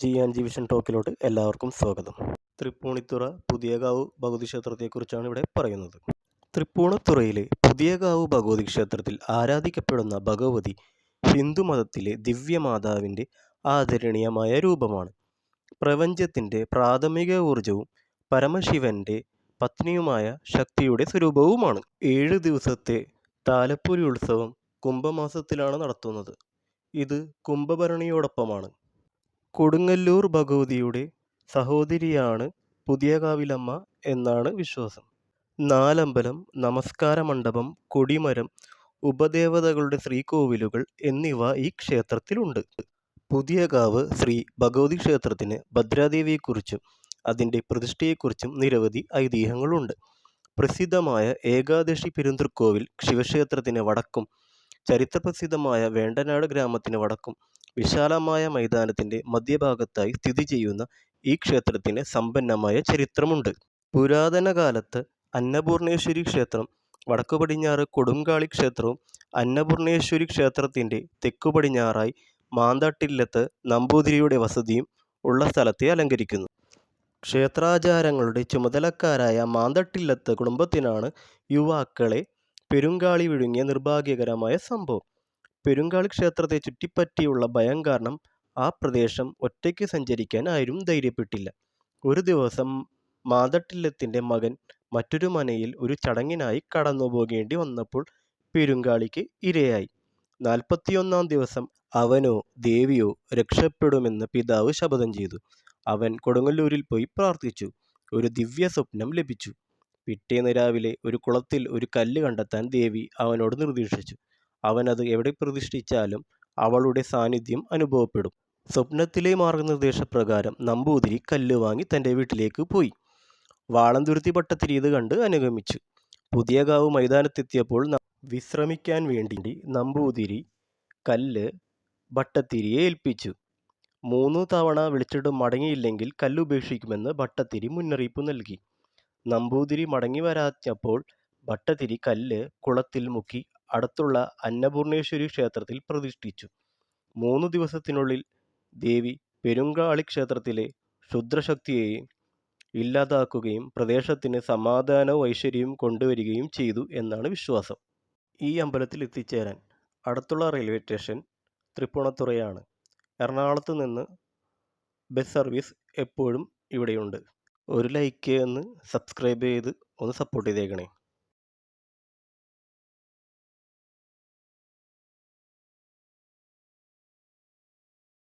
G and G vision ടോക്കിലോട്ട് എല്ലാവർക്കും സ്വാഗതം. തൃപ്പൂണിത്തുറ പുതിയകാവ് ഭഗവതി ക്ഷേത്രത്തെക്കുറിച്ചാണ് ഇവിടെ പറയുന്നത്. തൃപ്പൂണിത്തുറയിലെ പുതിയകാവ് ഭഗവതി ക്ഷേത്രത്തിൽ ആരാധിക്കപ്പെടുന്ന ഭഗവതി ഹിന്ദു മതത്തിലെ ദിവ്യമാതാവിന്റെ ആദരണീയമായ രൂപമാണ്. പ്രപഞ്ചത്തിന്റെ പ്രാഥമിക ഊർജവും പരമശിവന്റെ പത്നിയുമായ ശക്തിയുടെ സ്വരൂപവുമാണ്. ഏഴ് ദിവസത്തെ താലപ്പൊലി ഉത്സവം കുംഭമാസത്തിലാണ് നടത്തുന്നത്. ഇത് കുംഭഭരണിയോടൊപ്പമാണ്. കൊടുങ്ങല്ലൂർ ഭഗവതിയുടെ സഹോദരിയാണ് പുതിയകാവിലമ്മ എന്നാണ് വിശ്വാസം. നാലമ്പലം നമസ്കാര മണ്ഡപം കൊടിമരം ഉപദേവതകളുടെ ശ്രീകോവിലുകൾ എന്നിവ ഈ ക്ഷേത്രത്തിലുണ്ട്. പുതിയകാവ് ശ്രീ ഭഗവതി ക്ഷേത്രത്തിന് ഭദ്രാദേവിയെക്കുറിച്ചും അതിന്റെ പ്രതിഷ്ഠയെക്കുറിച്ചും നിരവധി ഐതിഹ്യങ്ങളുണ്ട്. പ്രസിദ്ധമായ ഏകാദശി പെരുന്തൃക്കോവിൽ ശിവക്ഷേത്രത്തിന് വടക്കും ചരിത്രപ്രസിദ്ധമായ വേണ്ടനാട് ഗ്രാമത്തിന് വടക്കും വിശാലമായ മൈതാനത്തിന്റെ മധ്യഭാഗത്തായി സ്ഥിതി ചെയ്യുന്ന ഈ ക്ഷേത്രത്തിന് സമ്പന്നമായ ചരിത്രമുണ്ട്. പുരാതന കാലത്ത് അന്നപൂർണേശ്വരി ക്ഷേത്രം വടക്കു പടിഞ്ഞാറ് കൊടുങ്കാളി ക്ഷേത്രവും അന്നപൂർണേശ്വരി ക്ഷേത്രത്തിന്റെ തെക്കു പടിഞ്ഞാറായി മാന്തട്ടില്ലത്ത് നമ്പൂതിരിയുടെ വസതിയും ഉള്ള സ്ഥലത്തെ അലങ്കരിക്കുന്നു. ക്ഷേത്രാചാരങ്ങളുടെ ചുമതലക്കാരായ മാന്തട്ടില്ലത്ത് കുടുംബത്തിനാണ് യുവാക്കളെ പെരുങ്കാളി വിഴുങ്ങിയ നിർഭാഗ്യകരമായ സംഭവം. പെരുങ്കാളി ക്ഷേത്രത്തെ ചുറ്റിപ്പറ്റിയുള്ള ഭയം കാരണം ആ പ്രദേശം ഒറ്റയ്ക്ക് സഞ്ചരിക്കാൻ ആരും ധൈര്യപ്പെട്ടില്ല. ഒരു ദിവസം മാതട്ടില്ലത്തിന്റെ മകൻ മറ്റൊരു മനയിൽ ഒരു ചടങ്ങിനായി കടന്നു പോകേണ്ടി വന്നപ്പോൾ പെരുങ്കാളിക്ക് ഇരയായി. നാൽപ്പത്തിയൊന്നാം ദിവസം അവനോ ദേവിയോ രക്ഷപ്പെടുമെന്ന് പിതാവ് ശപഥം ചെയ്തു. അവൻ കൊടുങ്ങല്ലൂരിൽ പോയി പ്രാർത്ഥിച്ചു. ഒരു ദിവ്യ സ്വപ്നം ലഭിച്ചു. പിറ്റേന്ന് രാവിലെ ഒരു കുളത്തിൽ ഒരു കല്ല് കണ്ടെത്താൻ ദേവി അവനോട് നിർദ്ദേശിച്ചു. അവനത് എവിടെ പ്രതിഷ്ഠിച്ചാലും അവളുടെ സാന്നിധ്യം അനുഭവപ്പെടും. സ്വപ്നത്തിലെ മാർഗനിർദ്ദേശപ്രകാരം നമ്പൂതിരി കല്ല് വാങ്ങി തന്റെ വീട്ടിലേക്ക് പോയി. വാളന്തുരുത്തി ഭട്ടത്തിരി ഇത് കണ്ട് അനുഗമിച്ചു. പുതിയകാവ് മൈതാനത്തെത്തിയപ്പോൾ വിശ്രമിക്കാൻ വേണ്ടി നമ്പൂതിരി കല്ല് ഭട്ടത്തിരിയെ ഏൽപ്പിച്ചു. മൂന്നു തവണ വിളിച്ചിട്ട് മടങ്ങിയില്ലെങ്കിൽ കല്ല് ഉപേക്ഷിക്കുമെന്ന് ഭട്ടത്തിരി മുന്നറിയിപ്പ് നൽകി. നമ്പൂതിരി മടങ്ങി വരാഞ്ഞപ്പോൾ ഭട്ടതിരി കല്ല് കുളത്തിൽ മുക്കി അടുത്തുള്ള അന്നപൂർണേശ്വരി ക്ഷേത്രത്തിൽ പ്രതിഷ്ഠിച്ചു. മൂന്നു ദിവസത്തിനുള്ളിൽ ദേവി പെരുങ്കാളി ക്ഷേത്രത്തിലെ ക്ഷുദ്രശക്തിയെയും ഇല്ലാതാക്കുകയും പ്രദേശത്തിന് സമാധാനവും ഐശ്വര്യവും കൊണ്ടുവരികയും ചെയ്തു എന്നാണ് വിശ്വാസം. ഈ അമ്പലത്തിൽ എത്തിച്ചേരാൻ അടുത്തുള്ള റെയിൽവേ സ്റ്റേഷൻ തൃപ്പൂണിത്തുറയാണ്. എറണാകുളത്ത് നിന്ന് ബസ് സർവീസ് എപ്പോഴും ഇവിടെയുണ്ട്. ഒരു ലൈക്ക് ഒന്ന് സബ്സ്ക്രൈബ് ചെയ്ത് ഒന്ന് സപ്പോർട്ട് ചെയ്തേക്കണേ.